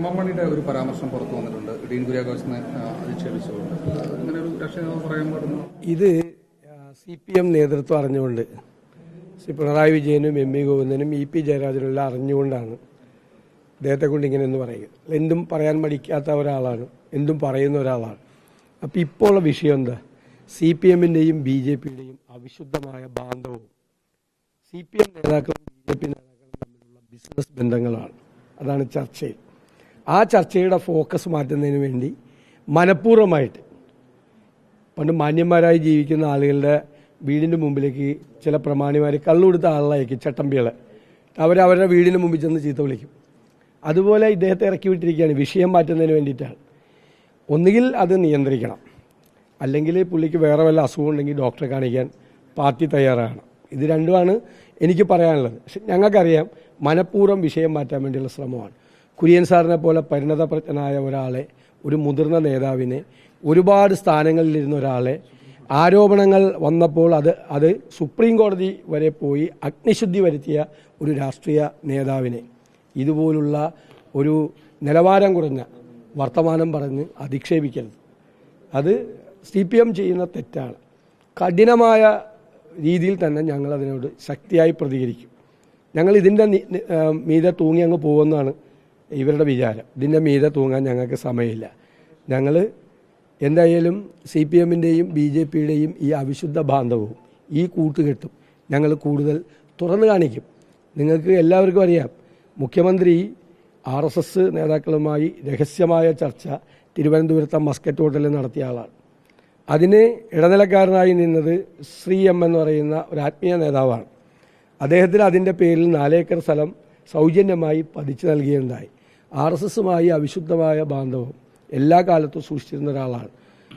M M മണിയുടെ ഒരു പരാമർശം പുറത്തു വന്നിട്ടുണ്ട്. ഡീൻ കുര്യാക്കോസിനെ ആ, അധിക്ഷേപിച്ചുകൊണ്ട്. ഇങ്ങനെ ഒരു പറയാൻ ഇത് സി പി എം നേതൃത്വം അറിഞ്ഞുകൊണ്ട് ശ്രീ പിണറായി വിജയനും എം വി ഗോവിന്ദനും ഇ പി ജയരാജനും അറിഞ്ഞുകൊണ്ടാണ് അദ്ദേഹത്തെ കൊണ്ട് ഇങ്ങനെ എന്ന് പറയുക. എന്തും പറയാൻ മടിക്കാത്ത ഒരാളാണ് എന്തും പറയുന്ന ഒരാളാണ്. അപ്പോൾ ഇപ്പോൾ ഉള്ള വിഷയം എന്താ? സി പി എമ്മിന്റെയും ബി ജെ പിയുടെയും അവിശുദ്ധമായ ബാന്ധവും സി പി എം നേതാക്കളും ബി ജെ പി നേതാക്കളും തമ്മിലുള്ള ബിസിനസ് ബന്ധങ്ങളാണ്. അതാണ് ചർച്ചയിൽ. ആ ചർച്ചയുടെ ഫോക്കസ് മാറ്റുന്നതിന് വേണ്ടി മനഃപൂർവമായിട്ട് പണ്ട് മാന്യന്മാരായി ജീവിക്കുന്ന ആളുകളുടെ വീടിന്റെ മുമ്പിലേക്ക് ചില പ്രമാണിമാർ കള്ളുകൊടുത്ത ആളായിരിക്കും ചട്ടമ്പികളെ. അവരവരുടെ വീടിന് മുമ്പിൽ ചെന്ന് ചീത്ത വിളിക്കും. അതുപോലെ ഇദ്ദേഹത്തെ ഇറക്കി വിട്ടിരിക്കുകയാണ്. വിഷയം മാറ്റുന്നതിന് വേണ്ടിയിട്ടാണ്. ഒന്നുകിൽ അത് നിയന്ത്രിക്കണം. അല്ലെങ്കിൽ പുള്ളിക്ക് വേറെ വല്ല അസുഖം ഉണ്ടെങ്കിൽ ഡോക്ടറെ കാണിക്കാൻ പാർട്ടി തയ്യാറാണ് ഇത് രണ്ടുമാണ് എനിക്ക് പറയാനുള്ളത്. പക്ഷെ ഞങ്ങൾക്കറിയാം മനഃപൂർവം വിഷയം മാറ്റാൻ വേണ്ടിയുള്ള ശ്രമമാണ്. കുര്യൻ സാറിനെ പോലെ പരിണതപ്രജ്ഞനായ ഒരാളെ ഒരു മുതിർന്ന നേതാവിനെ ഒരുപാട് സ്ഥാനങ്ങളിലിരുന്ന ഒരാളെ ആരോപണങ്ങൾ വന്നപ്പോൾ അത് അത് സുപ്രീം കോടതി വരെ പോയി അഗ്നിശുദ്ധി വരുത്തിയ ഒരു രാഷ്ട്രീയ നേതാവിനെ. ഇതുപോലുള്ള ഒരു നിലവാരം കുറഞ്ഞ വർത്തമാനം പറഞ്ഞ് അധിക്ഷേപിക്കരുത്. അത് സി പി എം ചെയ്യുന്ന തെറ്റാണ്. കഠിനമായ രീതിയിൽ തന്നെ ഞങ്ങൾ അതിനോട് ശക്തിയായി പ്രതികരിക്കും. ഞങ്ങൾ ഇതിന്റെ മീതെ തൂങ്ങി അങ്ങ് പോകുമെന്നാണ് ഇവരുടെ വിചാരം. ഇതിന്റെ മീതെ തൂങ്ങാൻ ഞങ്ങൾക്ക് സമയമില്ല. ഞങ്ങൾ എന്തായാലും സി പി എമ്മിന്റെയും ബി ജെ പിയുടെയും ഈ അവിശുദ്ധ ബാന്ധവവും ഈ കൂട്ടുകെട്ടും ഞങ്ങൾ കൂടുതൽ തുറന്നു കാണിക്കും. നിങ്ങൾക്ക് എല്ലാവർക്കും അറിയാം മുഖ്യമന്ത്രി ആർ എസ് എസ് നേതാക്കളുമായി രഹസ്യമായ ചർച്ച തിരുവനന്തപുരത്തെ മസ്കറ്റ് ഹോട്ടലിൽ നടത്തിയ ആളാണ്. അതിന് ഇടനിലക്കാരനായി നിന്നത് ശ്രീ എം എന്ന് പറയുന്ന ഒരു ആത്മീയ നേതാവാണ്. അദ്ദേഹത്തിന് അതിന്റെ പേരിൽ നാലേക്കർ സ്ഥലം സൗജന്യമായി പതിച്ചു നൽകുകയുണ്ടായി ആർ എസ് എസുമായി അവിശുദ്ധമായ ബാന്ധവം എല്ലാ കാലത്തും സൂക്ഷിച്ചിരുന്ന ഒരാളാണ്.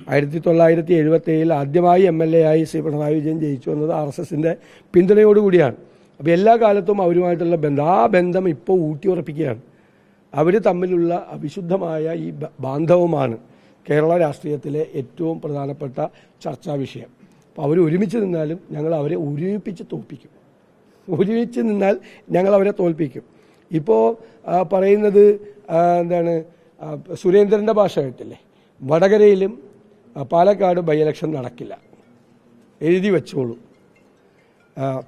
ആയിരത്തി തൊള്ളായിരത്തി എഴുപത്തി ഏഴിൽ ആദ്യമായി എം എൽ എ ആയി ശ്രീ പിണറായി വിജയൻ ജയിച്ചു വന്നത് ആർ എസ് എസിന്റെ പിന്തുണയോടുകൂടിയാണ് അപ്പോൾ എല്ലാ കാലത്തും അവരുമായിട്ടുള്ള ബന്ധം ആ ബന്ധം ഇപ്പോൾ ഊട്ടിയുറപ്പിക്കുകയാണ്. അവർ തമ്മിലുള്ള അവിശുദ്ധമായ ഈ ബാന്ധവമാണ് കേരള രാഷ്ട്രീയത്തിലെ ഏറ്റവും പ്രധാനപ്പെട്ട ചർച്ചാ വിഷയം. അപ്പോൾ അവർ ഒരുമിച്ച് നിന്നാലും ഞങ്ങൾ അവരെ ഒരുമിപ്പിച്ച് തോൽപ്പിക്കും. ഒരുമിച്ച് നിന്നാൽ ഞങ്ങൾ അവരെ തോൽപ്പിക്കും. ഇപ്പോൾ പറയുന്നത് എന്താണ് സുരേന്ദ്രന്റെ ഭാഷ കേട്ടില്ലേ? വടകരയിലും പാലക്കാട് ബൈ ഇലക്ഷൻ നടക്കില്ല. എഴുതി വെച്ചോളൂ.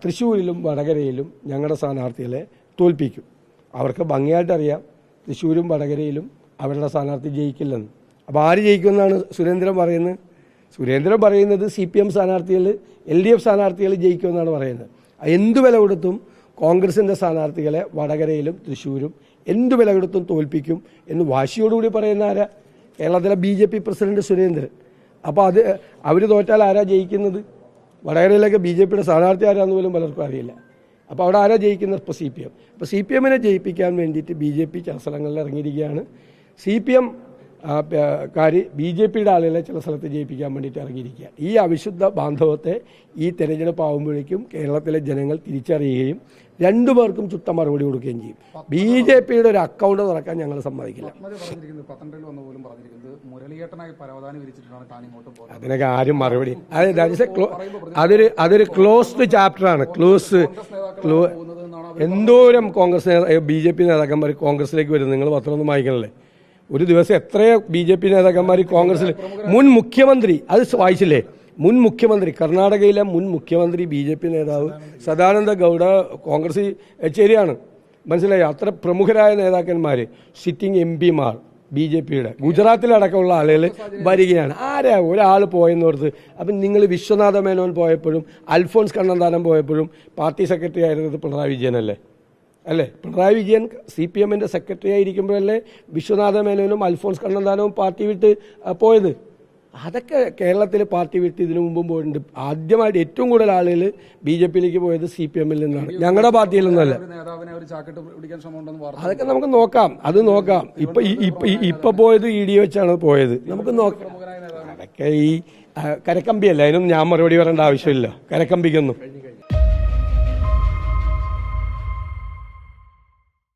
തൃശ്ശൂരിലും വടകരയിലും ഞങ്ങളുടെ സ്ഥാനാർത്ഥികളെ തോൽപ്പിക്കും. അവർക്ക് ഭംഗിയായിട്ടറിയാം തൃശ്ശൂരും വടകരയിലും അവരുടെ സ്ഥാനാർത്ഥി ജയിക്കില്ലെന്ന്. അപ്പോൾ ആര് ജയിക്കുമെന്നാണ് സുരേന്ദ്രൻ പറയുന്നത്? സുരേന്ദ്രൻ പറയുന്നത് സി പി എം സ്ഥാനാർത്ഥികൾ എൽ ഡി എഫ് സ്ഥാനാർത്ഥികൾ ജയിക്കുമെന്നാണ് പറയുന്നത്. എന്ത് വില കൊടുത്തും കോൺഗ്രസിന്റെ സ്ഥാനാർത്ഥികളെ വടകരയിലും തൃശ്ശൂരും എന്തു വില കൊടുത്തും തോൽപ്പിക്കും എന്ന് വാശിയോടുകൂടി പറയുന്ന ആരാ? കേരളത്തിലെ B J P president Surendran. അപ്പോൾ അത് അവർ തോറ്റാൽ ആരാ ജയിക്കുന്നത്? വടകരയിലൊക്കെ ബി ജെ പിയുടെ സ്ഥാനാർത്ഥി ആരാന്ന് പോലും പലർക്കും അറിയില്ല. അപ്പോൾ അവിടെ ആരാ ജയിക്കുന്നത്? ഇപ്പോൾ സി പി എം. അപ്പോൾ സി പി എമ്മിനെ ജയിപ്പിക്കാൻ വേണ്ടിയിട്ട് ബി ജെ പി സ്ഥലങ്ങളിൽ ഇറങ്ങിയിരിക്കുകയാണ്. സി പി എം കാര് ബി ജെ പിയുടെ ആളുകളെ ചില സ്ഥലത്ത് ജയിപ്പിക്കാൻ വേണ്ടിയിട്ട് ഇറങ്ങിയിരിക്കുക. ഈ അവിശുദ്ധ ബാന്ധവത്തെ ഈ തെരഞ്ഞെടുപ്പ് ആകുമ്പോഴേക്കും കേരളത്തിലെ ജനങ്ങൾ തിരിച്ചറിയുകയും രണ്ടു പേർക്കും ചുട്ട മറുപടി കൊടുക്കുകയും ചെയ്യും. ബി ജെ പിയുടെ ഒരു അക്കൗണ്ട് തുറക്കാൻ ഞങ്ങൾ സമ്മതിക്കില്ല. അതിനൊക്കെ ആരും മറുപടി അതൊരു അതൊരു ക്ലോസ്ഡ് ചാപ്റ്ററാണ് ക്ലോസ് ക്ലോ എന്തോരം കോൺഗ്രസ് ബി ജെ പി നേതാക്കന്മാർ കോൺഗ്രസിലേക്ക് വരും നിങ്ങൾ പത്രമൊന്നും വായിക്കണല്ലേ? ഒരു ദിവസം എത്രയോ ബി ജെ പി നേതാക്കന്മാർ കോൺഗ്രസിൽ മുൻ മുഖ്യമന്ത്രി അത് വായിച്ചില്ലേ? മുൻ മുഖ്യമന്ത്രി കർണാടകയിലെ മുൻ മുഖ്യമന്ത്രി ബി ജെ പി നേതാവ് സദാനന്ദ ഗൗഡ കോൺഗ്രസ് ശരിയാണ് മനസ്സിലായി? അത്ര പ്രമുഖരായ നേതാക്കന്മാർ സിറ്റിംഗ് എം പിമാർ ബി ജെ പിയുടെ ഗുജറാത്തിലടക്കമുള്ള ആളുകൾ വരികയാണ്. ആരാ? ഒരാൾ പോയെന്നോർത്ത്. അപ്പം നിങ്ങൾ വിശ്വനാഥ മേനോൻ പോയപ്പോഴും അൽഫോൺസ് കണ്ണന്താനം പോയപ്പോഴും പാർട്ടി സെക്രട്ടറി ആയിരുന്നത് പിണറായി വിജയനല്ലേ? അല്ലേ? പിണറായി വിജയൻ സി പി എമ്മിന്റെ സെക്രട്ടറി ആയിരിക്കുമ്പോഴല്ലേ വിശ്വനാഥ മേനോനും അൽഫോൺസ് കണ്ണന്താനവും പാർട്ടി വിട്ട് പോയത്? അതൊക്കെ കേരളത്തിൽ പാർട്ടി വിട്ട് ഇതിനു മുമ്പും പോയിട്ടുണ്ട്. ആദ്യമായിട്ട് ഏറ്റവും കൂടുതൽ ആളുകൾ ബി ജെ പിയിലേക്ക് പോയത് സി പി എമ്മിൽ നിന്നാണ്. ഞങ്ങളുടെ പാർട്ടിയിൽ നിന്നല്ല. അതൊക്കെ നമുക്ക് നോക്കാം. അത് നോക്കാം. ഇപ്പൊ ഇപ്പൊ പോയത് ഇ ഡി വെച്ചാണ് പോയത്. നമുക്ക് നോക്കാം. അതൊക്കെ ഈ കരക്കമ്പിയല്ല? അതിനൊന്നും ഞാൻ മറുപടി പറയേണ്ട ആവശ്യമില്ല. കരക്കമ്പിക്കൊന്നും.